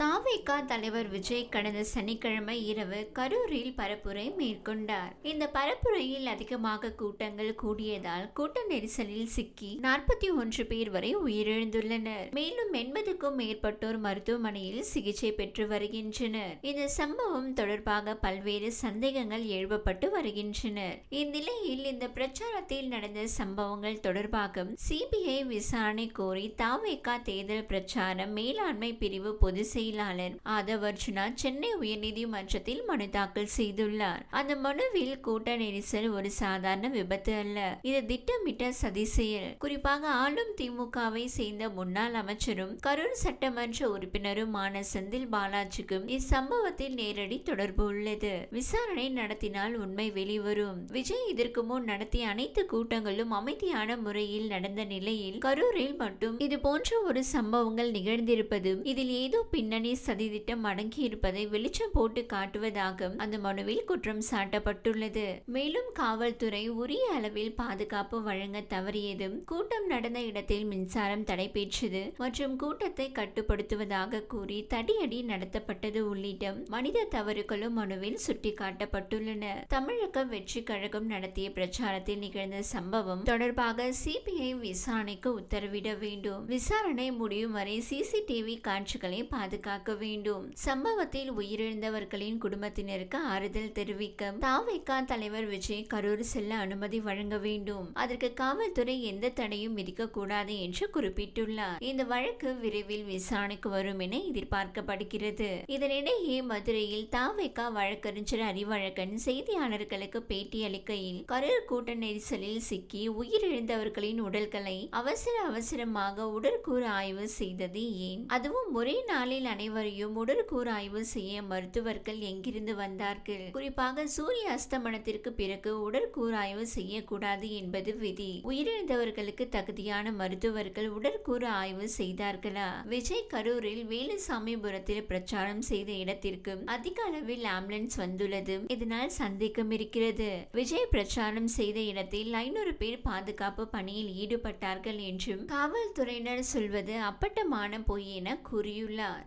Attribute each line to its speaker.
Speaker 1: தாவேகா தலைவர் விஜய் கடந்த சனிக்கிழமை இரவு கரூரில் பரப்புரை மேற்கொண்டார். இந்த பரப்புரையில் அதிகமாக கூட்டங்கள் கூடியதால் கூட்ட நெரிசலில் சிக்கி நாற்பத்தி ஒன்று பேர் வரை உயிரிழந்துள்ளனர். மேலும் எண்பதுக்கும் மேற்பட்டோர் மருத்துவமனையில் சிகிச்சை பெற்று வருகின்றனர். இந்த சம்பவம் தொடர்பாக பல்வேறு சந்தேகங்கள் எழுப்பப்பட்டு வருகின்றனர் இந்நிலையில் இந்த பிரச்சாரத்தில் நடந்த சம்பவங்கள் தொடர்பாக சிபிஐ விசாரணை கோரி தாவேகா தேர்தல் பிரச்சாரம் மேலாண்மை பிரிவு பொதுச் செயலாளர் ஆதவ் அர்ஜுனா சென்னை உயர்நீதிமன்றத்தில் மனு தாக்கல் செய்துள்ளார். அந்த மனுவில் கூட்ட நெரிசல் ஒரு சாதாரண விபத்து அல்ல. இது திட்டமிட்ட சதி செயல். குறிப்பாக ஆளும் திமுகவை சேர்ந்த முன்னாள் அமைச்சரும் கரூர் சட்டமன்ற உறுப்பினருமான செந்தில் பாலாஜிக்கும் இச்சம்பவத்தில் நேரடி தொடர்பு உள்ளது. விசாரணை நடத்தினால் உண்மை வெளிவரும். விஜய் இதற்கு முன் நடத்திய அனைத்து கூட்டங்களும் அமைதியான முறையில் நடந்த நிலையில் கரூரில் மட்டும். இது போன்ற ஒரு சம்பவங்கள் நிகழ்ந்திருப்பதும் இதில் ஏதோ பின்னணி சதித்திட்டம் அடங்கியிருப்பதை வெளிச்சம் போட்டு காட்டுவதாக அந்த மனுவில் குற்றம் சாட்டப்பட்டுள்ளது. மேலும் காவல்துறை உரிய அளவில் பாதுகாப்பு வழங்க தவறியதும் கூட்டம் நடந்த இடத்தில் மின்சாரம் தடைபெற்றது மற்றும் கூட்டத்தை கட்டுப்படுத்துவதாக கூறி தடியடி நடத்தப்பட்டது உள்ளிட்ட மனித தவறுகளும் மனுவில் சுட்டிக்காட்டப்பட்டுள்ளன. தமிழக வெற்றி கழகம் நடத்திய பிரச்சாரத்தில் நிகழ்ந்த சம்பவம் தொடர்பாக சிபிஐ விசாரணைக்கு உத்தரவிட வேண்டும். விசாரணை முடியும் வரை சிசிடிவி காட்சிகளை பாதுகாக்க வேண்டும். சம்பவத்தில் உயிரிழந்தவர்களின் குடும்பத்தினருக்கு ஆறுதல் தெரிவிக்க தாவேகா தலைவர் விஜய் கரூர் செல்ல அனுமதி வழங்க வேண்டும். அதற்கு காவல்துறை எந்த தடையும் விதிக்க கூடாது என்று குறிப்பிட்டுள்ளார். இந்த வழக்கு விரைவில் விசாரணைக்கு வரும் என எதிர்பார்க்கப்படுகிறது. இதனிடையே மதுரையில் தாவேகா வழக்கறிஞர் அறிவழகன் செய்தியாளர்களுக்கு பேட்டி அளிக்கையில் கரூர் கூட்ட நெரிசலில் சிக்கி உயிரிழந்தவர்களின் உடல்களை அவசர அவசரமாக உடற்கூறு ஆய்வு செய்தது ஏன்? அதுவும் ஒரே நாளில் அனைவரையும் உடற்கூறு ஆய்வு செய்ய மருத்துவர்கள் எங்கிருந்து வந்தார்கள்? குறிப்பாக சூரிய அஸ்தமனத்திற்கு பிறகு உடற்கூறாய்வு செய்யக்கூடாது என்பது விதி. உயிரிழந்தவர்களுக்கு தகுதியான மருத்துவர்கள் உடற்கூறு ஆய்வு செய்தார்களா? விஜய் கரூரில் வேலுசாமிபுரத்தில் பிரச்சாரம் செய்த இடத்திற்கு அதிக அளவில் ஆம்புலன்ஸ் வந்துள்ளது. இதனால் சந்தேகம் இருக்கிறது. விஜய் பிரச்சாரம் செய்த இடத்தில் ஐநூறு பேர் பாதுகாப்பு பணியில் ஈடுபட்டார்கள் என்றும் காவல்துறையினர் சொல்வது அப்பட்டமான பொய் என கூறியுள்ளார்.